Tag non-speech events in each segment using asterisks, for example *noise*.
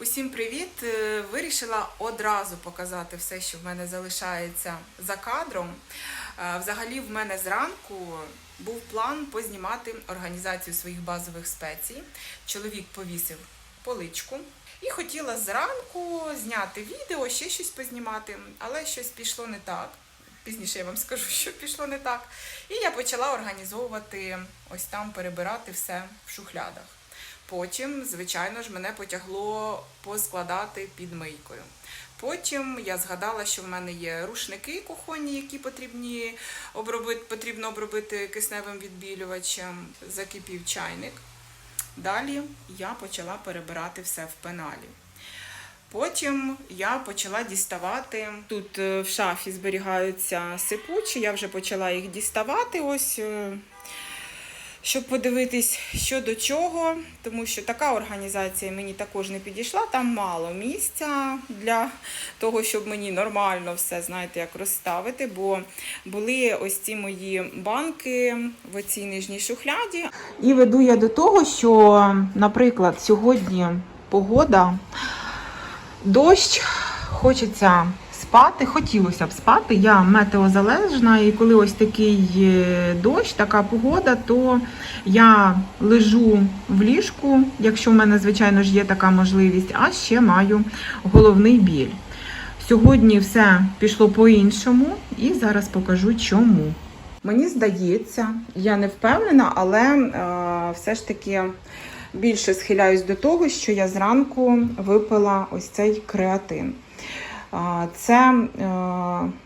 Усім привіт! Е, Вирішила одразу показати все, що в мене залишається за кадром. Е, Взагалі, в мене зранку був план познімати організацію своїх базових спецій. Чоловік повісив поличку. І хотіла зранку зняти відео, ще щось познімати, але щось пішло не так. Пізніше я вам скажу, що пішло не так. І я почала організовувати ось там перебирати все в шухлядах. Потім, звичайно ж, мене потягло поскладати під мийкою. Потім я згадала, що в мене є рушники кухонні, які потрібні обробити, потрібно обробити кисневим відбілювачем. Закипів чайник. Далі я почала перебирати все в пеналі. Потім я почала діставати. Тут е, в шафі зберігаються сипучі, я вже почала їх діставати. Ось. Щоб подивитись, що до чого, тому що така організація мені також не підійшла. Там мало місця для того, щоб мені нормально все, знаєте, як розставити. Бо були ось ці мої банки в оцій нижній шухляді. І веду я до того, що, наприклад, сьогодні погода, дощ, хочеться спати, хотілося б спати. Я метеозалежна, і коли ось такий е, дощ, така погода, то я лежу в ліжку, якщо в мене, звичайно ж, є така можливість, а ще маю головний біль. Сьогодні все пішло по-іншому, і зараз покажу чому. Мені здається, я не впевнена, але е, все ж таки більше схиляюсь до того, що я зранку випила ось цей креатин. Це, е,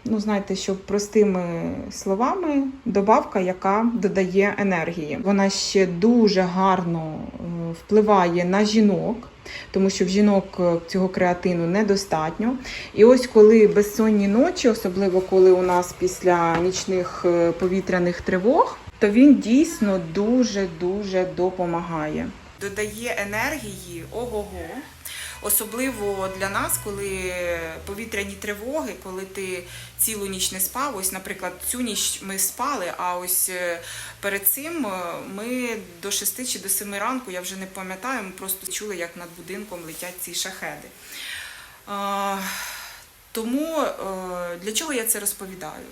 ну знаєте, що простими словами, добавка, яка додає енергії. Вона ще дуже гарно е, впливає на жінок, тому що в жінок е, цього креатину недостатньо. І ось коли безсонні ночі, особливо коли у нас після нічних повітряних тривог, то він дійсно дуже дуже допомагає. Додає енергії ого-го. Особливо для нас, коли повітряні тривоги, коли ти цілу ніч не спав. Ось, наприклад, цю ніч ми спали, а ось е, перед цим е, ми до 6 чи до 7 ранку, я вже не пам'ятаю, ми просто чули, як над будинком летять ці шахеди. Тому е, для чого я це розповідаю?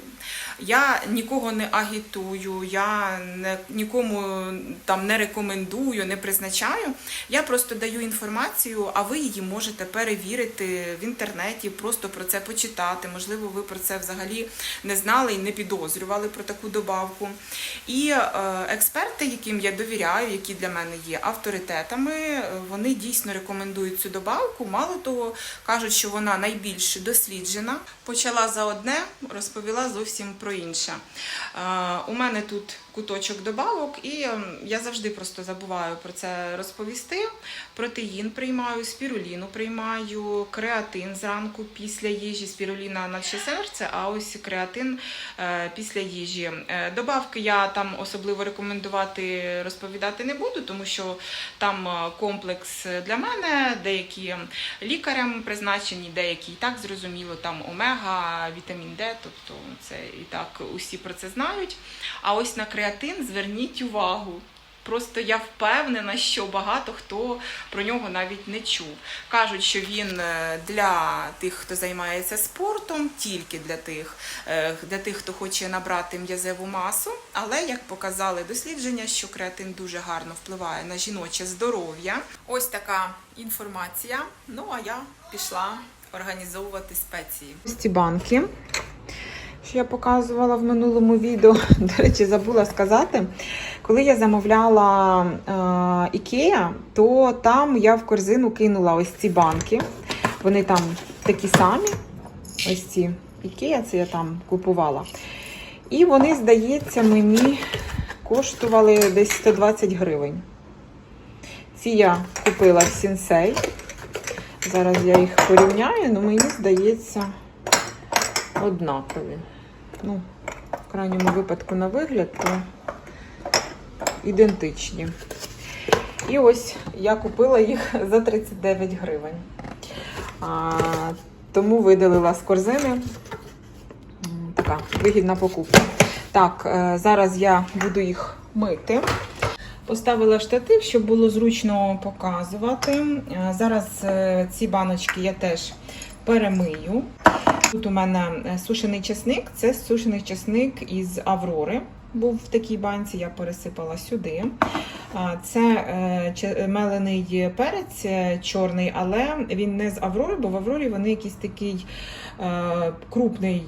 Я нікого не агітую, я не, нікому там не рекомендую, не призначаю. Я просто даю інформацію, а ви її можете перевірити в інтернеті, просто про це почитати. Можливо, ви про це взагалі не знали і не підозрювали про таку добавку. І е, експерти, яким я довіряю, які для мене є авторитетами, е, вони дійсно рекомендують цю добавку. Мало того, кажуть, що вона найбільш досліджена. Почала за одне, розповіла зовсім про інше. Е, У мене тут куточок добавок, і ем, я завжди просто забуваю про це розповісти. Протеїн приймаю, спіруліну приймаю, креатин зранку після їжі, спіруліна наче серце, а ось креатин е, після їжі. Е, Добавки я там особливо рекомендувати розповідати не буду, тому що там е, комплекс для мене, деякі лікарям призначені, деякі і так зрозуміло, там омега, вітамін Д, тобто це і так усі про це знають. А ось на креатин зверніть увагу. Просто я впевнена, що багато хто про нього навіть не чув. Кажуть, що він е, для тих, хто займається спортом, тільки для тих, е, для тих, хто хоче набрати м'язеву масу. Але як показали дослідження, що креатин дуже гарно впливає на жіноче здоров'я. Ось така інформація. Ну а я пішла організовувати спеції. Ці банки що я показувала в минулому відео. *laughs* До речі, забула сказати. Коли я замовляла е, Ікея, то там я в корзину кинула ось ці банки. Вони там такі самі. Ось ці Ікея, це я там купувала. І вони, здається, мені коштували десь 120 гривень. Ці я купила в Сінсей. Зараз я їх порівняю, але мені здається однакові. Ну, в крайньому випадку на вигляд, то ідентичні. І ось я купила їх за 39 гривень. А, тому видалила з корзини. Така вигідна покупка. Так, е, зараз я буду їх мити. Поставила штатив, щоб було зручно показувати. Е, Зараз е, ці баночки я теж перемию. Тут у мене е, сушений чесник, це сушений чесник із Аврори. Був в такій банці, я пересипала сюди. Це е, мелений перець е, чорний, але він не з Аврори, бо в Аврорі вони якийсь такий крупний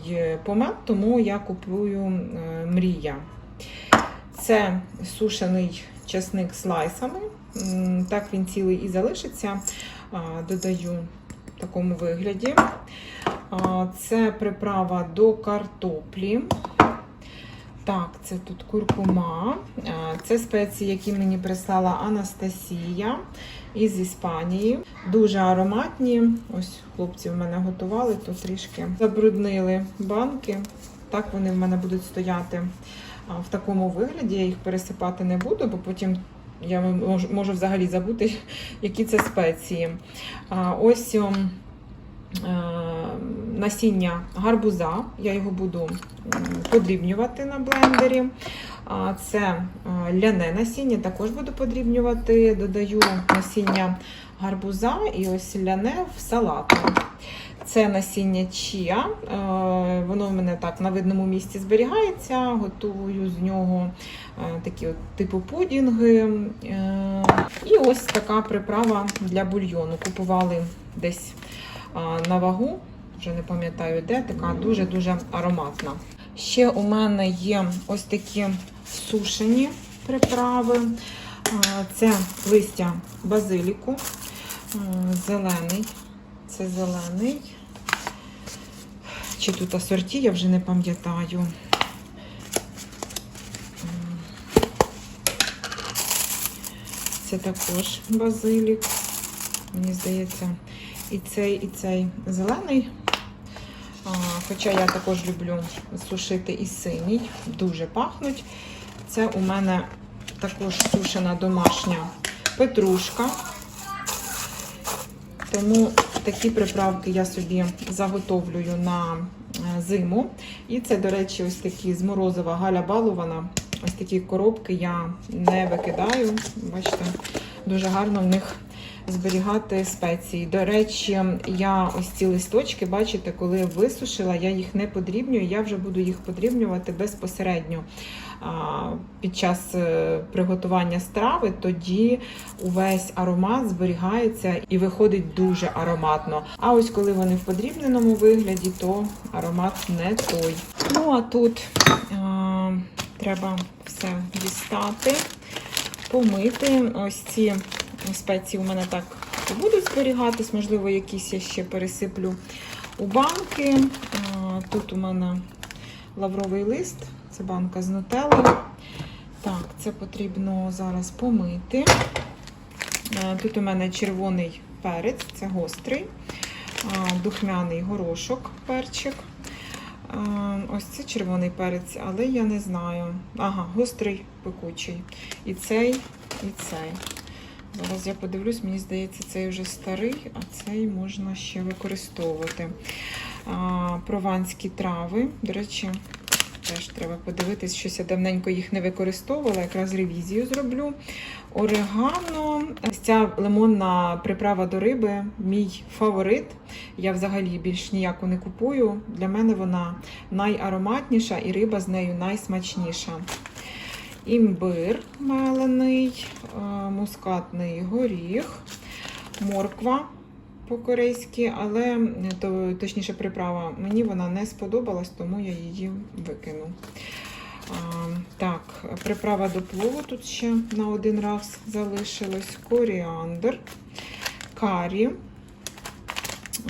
помет, тому я купую мрія. Це сушений чесник слайсами. Так він цілий і залишиться. Додаю такому вигляді. Це приправа до картоплі. Так, це тут куркума. Це спеції, які мені прислала Анастасія із Іспанії. Дуже ароматні. Ось хлопці в мене готували, то трішки забруднили банки. Так вони в мене будуть стояти в такому вигляді. Я їх пересипати не буду, бо потім я можу, взагалі забути, *laughs* які це спеції. Ось ем, е, насіння гарбуза. Я його буду подрібнювати на блендері. Це е, ляне насіння, також буду подрібнювати. Додаю насіння гарбуза і ось ляне в салат. Це насіння чія. Е, Воно в мене так на видному місці зберігається. Готую з нього е, такі от типу пудінги. Е, І ось така приправа для бульйону. Купували десь на вагу, вже не пам'ятаю де, така дуже-дуже ароматна. Ще у мене є ось такі сушені приправи. Це листя базиліку, зелений. Це зелений. Чи тут асорті, я вже не пам'ятаю. Це також базилік. Мені здається, і цей, і цей зелений. Хоча я також люблю сушити і синій, дуже пахнуть. Це у мене також сушена домашня петрушка. Тому такі приправки я собі заготовлюю на е, зиму. І це, до речі, ось такі з морозива Галя балувана. Ось такі коробки я не викидаю. Бачите, дуже гарно в них зберігати спеції. До речі, я ось ці листочки, бачите, коли висушила, я їх не подрібнюю, я вже буду їх подрібнювати безпосередньо під час е, приготування страви. Тоді увесь аромат зберігається і виходить дуже ароматно. А ось коли вони в подрібненому вигляді, то аромат не той. Ну а тут а, треба все дістати, помити. Ось ці спеції у мене так будуть зберігатись, можливо, якісь я ще пересиплю у банки. А, Тут у мене лавровий лист, це банка з нутелли. Так, це потрібно зараз помити. Е, Тут у мене червоний перець, це гострий, духмяний горошок, перчик. Ось це червоний перець, але я не знаю. Ага, гострий пекучий. І цей, і цей. Зараз я подивлюсь, мені здається, цей вже старий, а цей можна ще використовувати. Прованські трави. До речі, теж треба подивитись, щось я давненько їх не використовувала, якраз ревізію зроблю. Орегано. Ця лимонна приправа до риби, мій фаворит. Я взагалі більш ніяку не купую. Для мене вона найароматніша і риба з нею найсмачніша. Імбир мелений, е, мускатний горіх, морква по-корейськи, але е, то, точніше приправа мені вона не сподобалась, тому я її викину. А, так, приправа до плову тут ще на один раз залишилось. Коріандр, карі,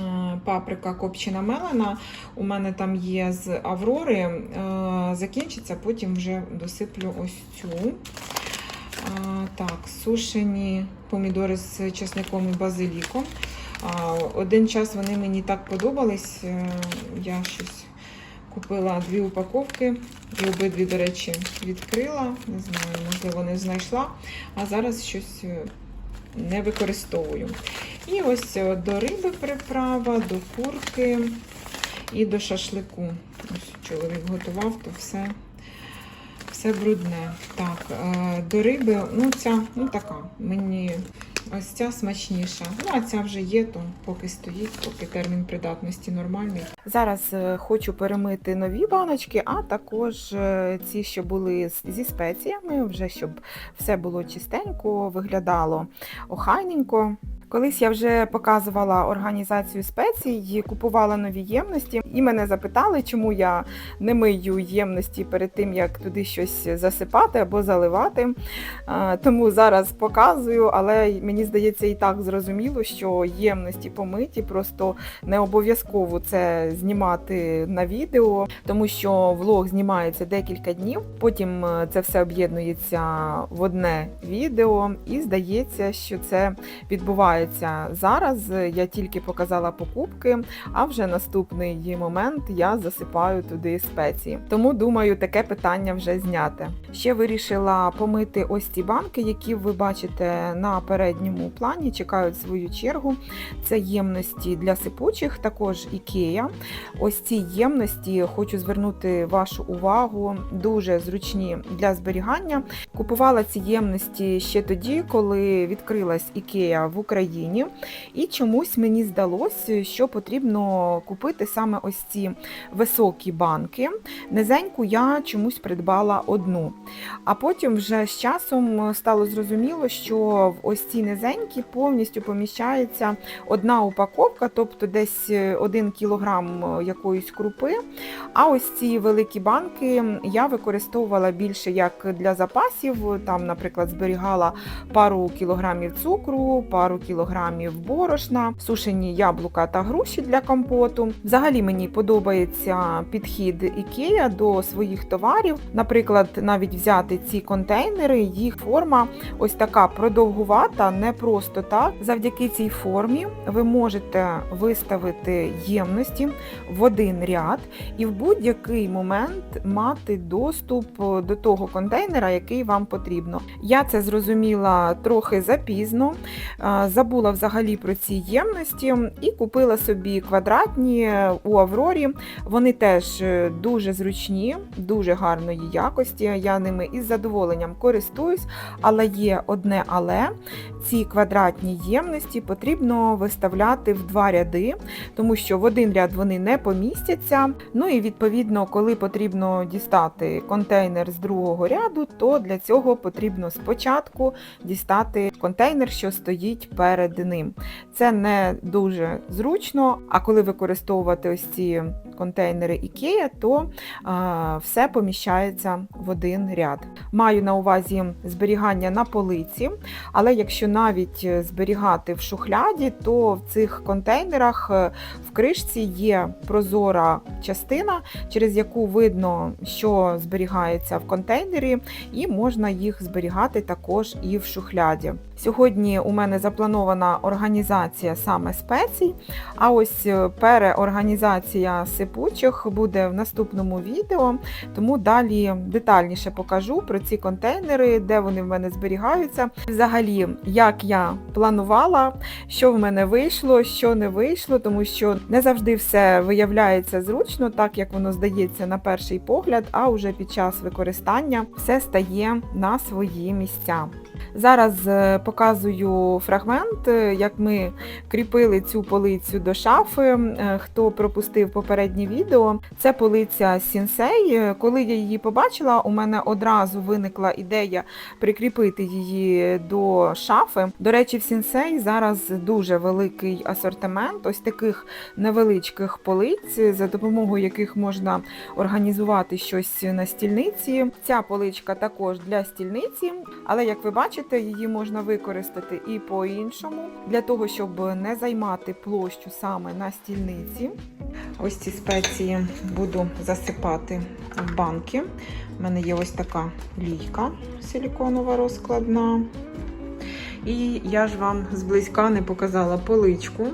е, паприка копчена мелена. У мене там є з Аврори. е, Закінчиться, потім вже досиплю ось цю. А, Так, сушені помідори з чесником і базиліком. Один час вони мені так подобались. е, Я щось купила дві упаковки і обидві, до речі, відкрила. Не знаю, можливо, не знайшла. А зараз щось е, не використовую. І ось е, до риби приправа, до курки і до шашлику. Ось чоловік готував, то все, все брудне. Так, до риби, ну ця, ну така, мені ось ця смачніша. Ну, а ця вже є, то поки стоїть, поки термін придатності нормальний. Зараз е, хочу перемити нові баночки, а також е, ці, що були зі спеціями, вже щоб все було чистенько, виглядало охайненько. Колись я вже показувала організацію спецій, купувала нові ємності, і мене запитали, чому я не мию ємності перед тим, як туди щось засипати або заливати. Тому зараз показую, але мені здається, і так зрозуміло, що ємності помиті, просто не обов'язково це знімати на відео, тому що влог знімається декілька днів. Потім е, це все об'єднується в одне відео, і здається, що це відбувається зараз. Я тільки показала покупки, а вже наступний момент я засипаю туди спеції. Тому думаю, таке питання вже зняте. Ще вирішила помити ось ці банки, які ви бачите на передньому плані, чекають свою чергу. Це ємності для сипучих, також ікея. Ось ці ємності хочу звернути вашу увагу, дуже зручні для зберігання. Купувала ці ємності ще тоді, коли відкрилась ікея в Україні, і чомусь мені здалося, що потрібно купити саме ось ці високі банки. Низеньку я чомусь придбала одну. А потім вже з часом стало зрозуміло, що в ось ці низенькі повністю поміщається одна упаковка, тобто десь 1 кілограм якоїсь крупи. А ось ці великі банки я використовувала більше як для запасів. Там, наприклад, зберігала пару кілограмів цукру, пару кілограмів борошна, сушені яблука та груші для компоту. Взагалі мені подобається підхід Ікея до своїх товарів. Наприклад, навіть взяти ці контейнери, їх форма ось така продовгувата, не просто так. Завдяки цій формі ви можете виставити ємності в один ряд і в будь-який момент мати доступ до того контейнера, який вам потрібно. Я це зрозуміла трохи запізно, е, забула взагалі про ці ємності і купила собі квадратні у Аврорі. Вони теж е, дуже зручні, дуже гарної якості. Я ними із задоволенням користуюсь, але є одне але. Ці квадратні ємності потрібно виставляти в два ряди, тому що в один ряд вони не помістяться. Ну і відповідно, коли потрібно дістати контейнер з другого ряду, то для цього потрібно спочатку дістати контейнер, що стоїть перед ним. Це не дуже зручно, а коли використовувати ось ці контейнери IKEA, то все поміщається в один ряд. Маю на увазі зберігання на полиці, але якщо навіть зберігати в шухляді, то в цих контейнерах е, в кришці є прозора частина, через яку видно, що зберігається в контейнері, і можна їх зберігати також і в шухляді. Сьогодні у мене запланована організація саме спецій, а ось е, переорганізація сипучих буде в наступному відео, тому далі детальніше покажу про ці контейнери, де вони в мене зберігаються. Взагалі, як я планувала, що в мене вийшло, що не вийшло, тому що не завжди все виявляється зручно, так як воно здається на перший погляд, а вже під час використання все стає на свої місця. Зараз е, показую фрагмент, е, як ми кріпили цю полицю до шафи. Е, Хто пропустив попереднє відео, це полиця Сінсей. Коли я її побачила, у мене одразу виникла ідея прикріпити її до шафи. До речі, в Сінсей зараз дуже великий асортимент ось таких невеличких полиць, за допомогою яких можна організувати щось на стільниці. Ця поличка також для стільниці, але як ви бачите, її можна використати і по-іншому, для того, щоб не займати площу саме на стільниці. Ось ці спеції буду засипати в банки. У мене є ось така лійка силіконова розкладна. І я ж вам зблизька не показала поличку.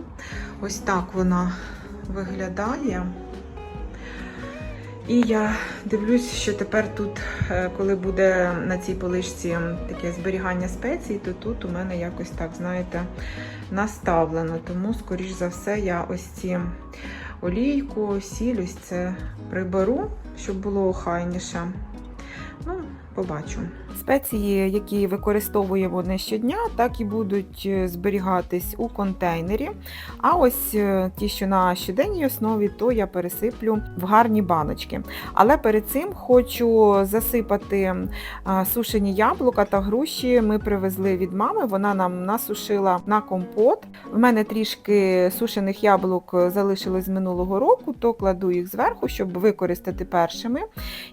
Ось так вона виглядає. І я дивлюсь, що тепер тут, е, коли буде на цій поличці таке зберігання спецій, то тут у мене якось так, знаєте, наставлено. Тому, скоріш за все, я ось ці олійку, сіль, ось це приберу, щоб було охайніше. Ну, побачу. Спеції, які використовуємо не щодня, так і будуть е, зберігатись у контейнері. А ось е, ті, що на щоденній основі, то я пересиплю в гарні баночки. Але перед цим хочу засипати сушені яблука та груші. Ми привезли від мами. Вона нам насушила на компот. В мене трішки сушених яблук залишилось з минулого року, то кладу їх зверху, щоб використати першими.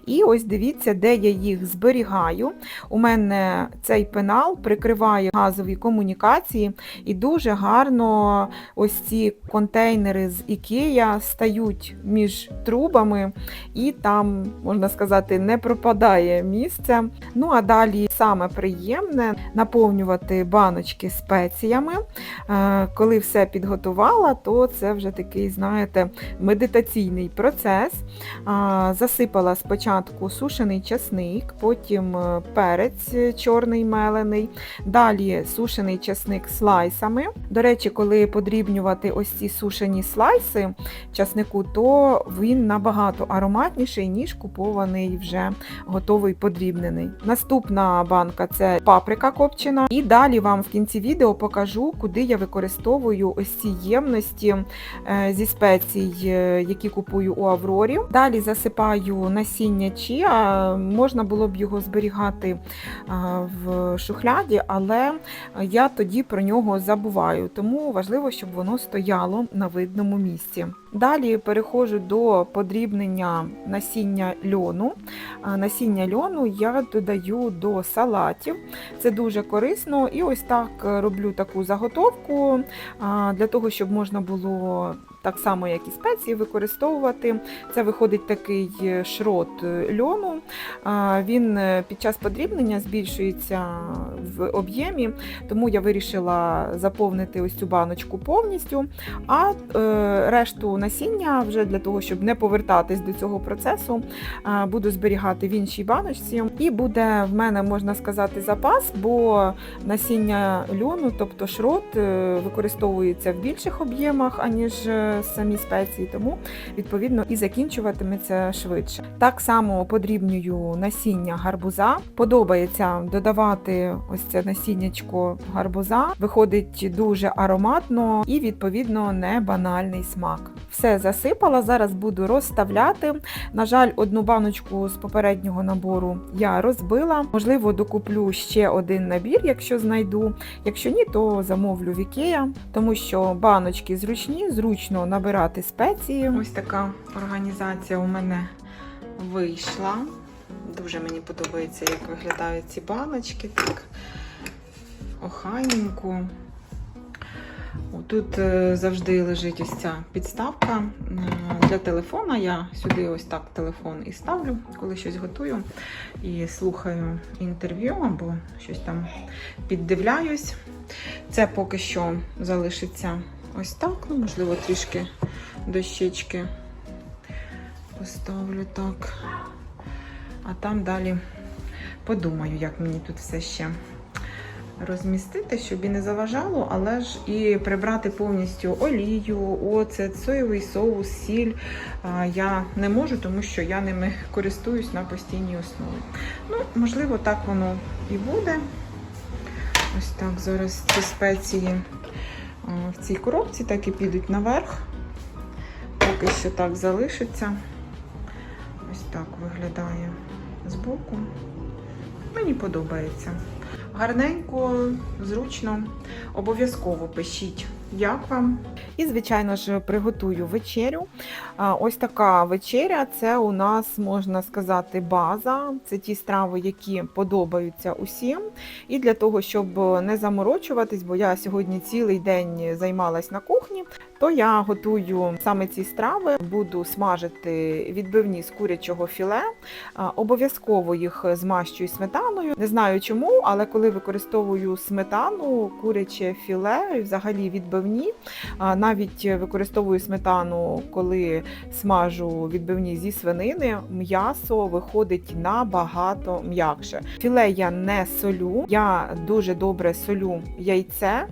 І ось дивіться, де я їх зберігаю. У мене цей пенал прикриває газові комунікації, і дуже гарно ось ці контейнери з Ікея стають між трубами, і там, можна сказати, не пропадає місце. Ну а далі саме приємне наповнювати баночки спеціями. Е, Коли все підготувала, то це вже такий, знаєте, медитаційний процес. Засипала спочатку сушений часник, потім е, перець е, чорний мелений, далі сушений часник слайсами. До речі, коли подрібнювати ось ці сушені слайси часнику, то він набагато ароматніший, ніж купований вже готовий подрібнений. Наступна банка це паприка копчена. І далі вам в кінці відео покажу, куди я використовую ось ці ємності е, зі спецій, е, які купую у Аврорі. Далі засипаю насіння чіа. Можна було б його зберігати в шухляді, але я тоді про нього забуваю, тому важливо, щоб воно стояло на видному місці. Далі переходжу до подрібнення насіння льону. Насіння льону я додаю до салатів. Це дуже корисно. І ось так роблю таку заготовку для того, щоб можна було так само, як і спеції, використовувати. Це виходить такий е, шрот е, льону. Він е, під час подрібнення збільшується в об'ємі, тому я вирішила заповнити ось цю баночку повністю. А решту насіння вже для того, щоб не повертатись до цього процесу, буду зберігати в іншій баночці. І буде в мене, можна сказати, запас, бо насіння льону, тобто шрот, використовується в більших об'ємах, аніж самі спеції, тому відповідно і закінчуватиметься швидше. Так само подрібнюю насіння гарбуза. Подобається додавати ось це насіннячко гарбуза. Виходить дуже ароматно і відповідно не банальний смак. Все засипала. Зараз буду розставляти. На жаль, одну баночку з попереднього набору я розбила. Можливо, докуплю ще один набір, якщо знайду. Якщо ні, то замовлю в Ікея, тому що баночки зручні, зручно набирати спеції. Ось така організація у мене вийшла. Дуже мені подобається, як виглядають ці баночки. Так охайненько. Тут е, завжди лежить ось ця підставка е, для телефона. Я сюди ось так телефон і ставлю, коли щось готую. І слухаю інтерв'ю або щось там піддивляюсь. Це поки що залишиться ось так. Ну, можливо, трішки дощечки поставлю так. А там далі подумаю, як мені тут все ще розмістити, щоб і не заважало, але ж і прибрати повністю олію, оцет, соєвий соус, сіль я не можу, тому що я ними користуюсь на постійній основі. Ну, можливо, так воно і буде. Ось так зараз ці спеції в цій коробці так і підуть наверх. Поки що так залишиться. Ось так виглядає збоку. Мені подобається. Гарненько, зручно. Обов'язково пишіть, як вам. І, звичайно ж, приготую вечерю. Ось така вечеря це у нас, можна сказати, база. Це ті страви, які подобаються усім. І для того, щоб не заморочуватись, бо я сьогодні цілий день займалась на кухні, то я готую саме ці страви, буду смажити відбивні з курячого філе. Обов'язково їх змащую сметаною. Не знаю чому, але коли використовую сметану, куряче філе і взагалі відбивні, відбивні. Навіть використовую сметану, коли смажу відбивні зі свинини, м'ясо виходить набагато м'якше. Філе я не солю, я дуже добре солю яйце, е,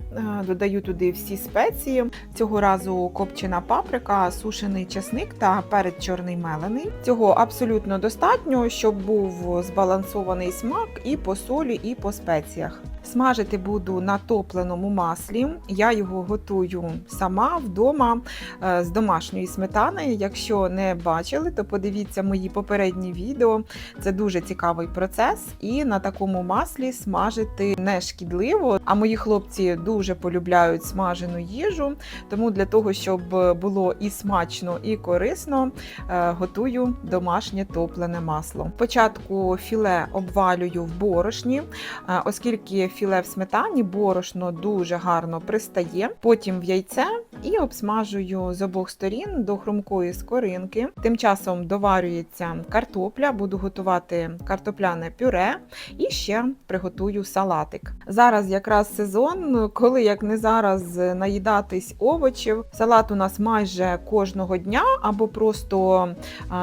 додаю туди всі спеції. Цього разу копчена паприка, сушений чесник та перець чорний мелений. Цього абсолютно достатньо, щоб був збалансований смак і по солі, і по спеціях. Смажити буду на топленому маслі. Я його готую сама вдома е, з домашньої сметани. Якщо не бачили, то подивіться мої попередні відео. Це дуже цікавий процес, і на такому маслі смажити не шкідливо. А мої хлопці дуже полюбляють смажену їжу. Тому для того, щоб було і смачно, і корисно, е, готую домашнє топлене масло. Спочатку філе обвалюю в борошні, е, оскільки філе в сметані борошно дуже гарно пристає. Потім в яйце і обсмажую з обох сторін до хрумкої скоринки. Тим часом доварюється картопля, буду готувати картопляне пюре і ще приготую салатик. Зараз якраз сезон, коли як не зараз наїдатись овочів. Салат у нас майже кожного дня або просто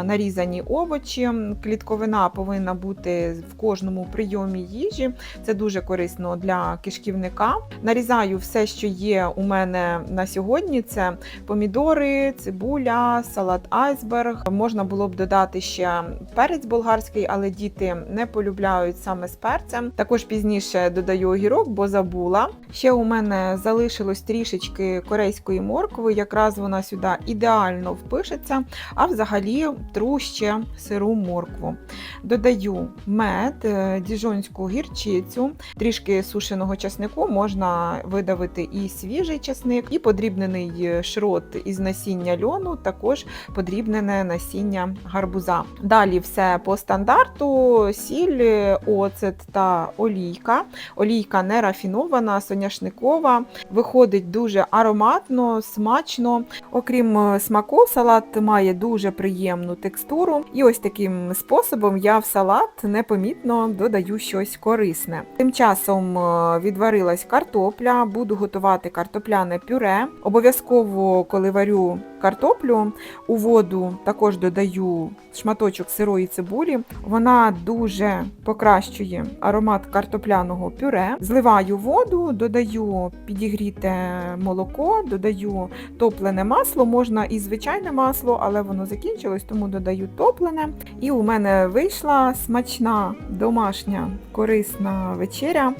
нарізані овочі. Клітковина повинна бути в кожному прийомі їжі. Це дуже корисно для кишківника. Нарізаю все, що є у мене на сьогодні. Це помідори, цибуля, салат айсберг. Можна було б додати ще перець болгарський, але діти не полюбляють саме з перцем. Також пізніше додаю огірок, бо забула. Ще у мене залишилось трішечки корейської моркви, якраз вона сюди ідеально впишеться. А взагалі тру ще сиру моркву. Додаю мед, е, діжонську гірчицю, трішки сушеного часнику, можна видавити і свіжий часник, і подрібнений шрот із насіння льону, також подрібнене насіння гарбуза. Далі все по стандарту: сіль, оцет та олійка. Олійка не рафінована, соняшникова. Виходить дуже ароматно, смачно. Окрім е, смаку, салат має дуже приємну текстуру. І ось таким способом я в салат непомітно додаю щось корисне. Тим часом е, відварилась картопля, буду готувати картопляне пюре. Обов'язково, коли варю картоплю, у воду також додаю шматочок сирої цибулі. Вона дуже покращує аромат картопляного пюре. Зливаю воду, додаю підігріте молоко, додаю топлене масло. Можна і звичайне масло, але воно закінчилось, тому додаю топлене. І у мене вийшла смачна домашня корисна вечеря.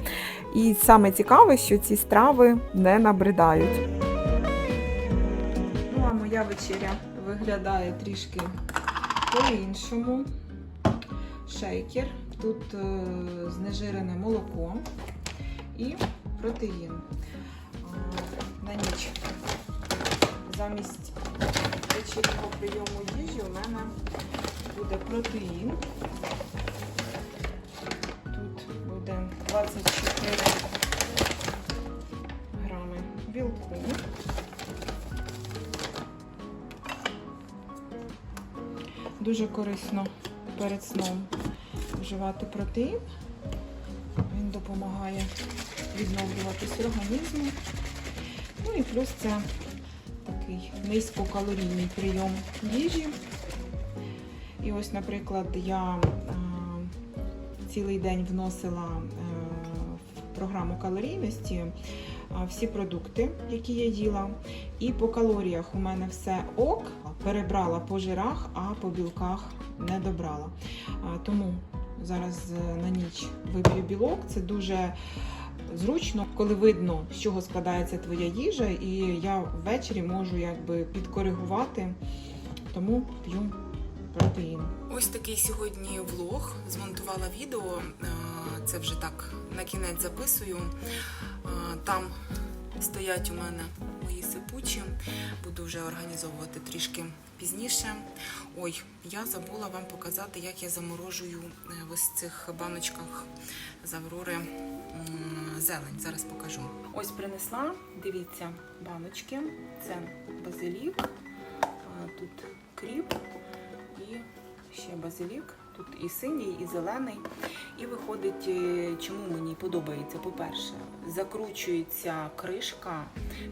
І саме цікаве, що ці страви не набридають. Ну, а моя вечеря виглядає трішки по-іншому. Шейкер. Тут е, знежирене молоко і протеїн. А, На ніч замість вечірнього прийому їжі у мене буде протеїн. Тут 24 грами білку. Дуже корисно перед сном вживати протеїн. Він допомагає відновлюватись організму. Ну і плюс це такий низькокалорійний прийом їжі. І ось, наприклад, я цілий день вносила е, в програму калорійності е, всі продукти, які я їла. І по калоріях у мене все ок. Перебрала по жирах, а по білках не добрала. Тому зараз е, на ніч вип'ю білок. Це дуже зручно, коли видно, з чого складається твоя їжа, і я ввечері можу якби підкоригувати, тому п'ю протеїн. Ось такий сьогодні влог. Змонтувала відео. Е, Це вже так на кінець записую. Е, Там стоять у мене мої сипучі. Буду вже організовувати трішки пізніше. Ой, я забула вам показати, як я заморожую е, в ось цих баночках з Аврори зелень. Зараз покажу. Ось принесла, дивіться, баночки. Це базилік, тут кріп ще базилік, Тут і синій, і зелений. І виходить, е, чому мені подобається. По-перше, закручується кришка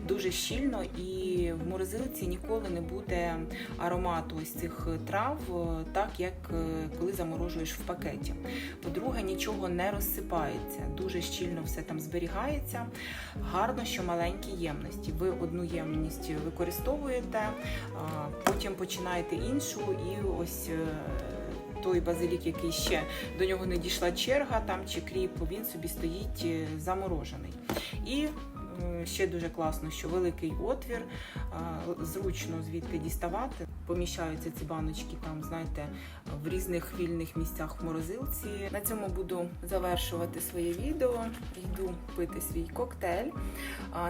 дуже щільно, і в морозилці ніколи не буде аромату ось цих трав, е, так як е, коли заморожуєш в пакеті. По-друге, нічого не розсипається, дуже щільно все там зберігається. Гарно, що маленькі ємності. Ви одну ємність використовуєте, потім починаєте іншу, і ось. Той базилік, який ще до нього не дійшла черга, там чи кріп, він собі стоїть е, заморожений. І ще дуже класно, що великий отвір, зручно звідти діставати. Поміщаються ці баночки там, знаєте, в різних вільних місцях в морозилці. На цьому буду завершувати своє відео. Йду пити свій коктейль.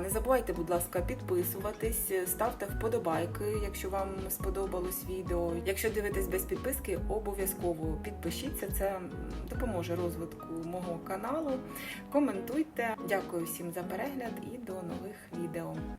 Не забувайте, будь ласка, підписуватись, ставте вподобайки, якщо вам сподобалось відео. Якщо дивитесь без підписки, обов'язково підпишіться. Це допоможе розвитку мого каналу. Коментуйте. Дякую всім за перегляд і до нових відео.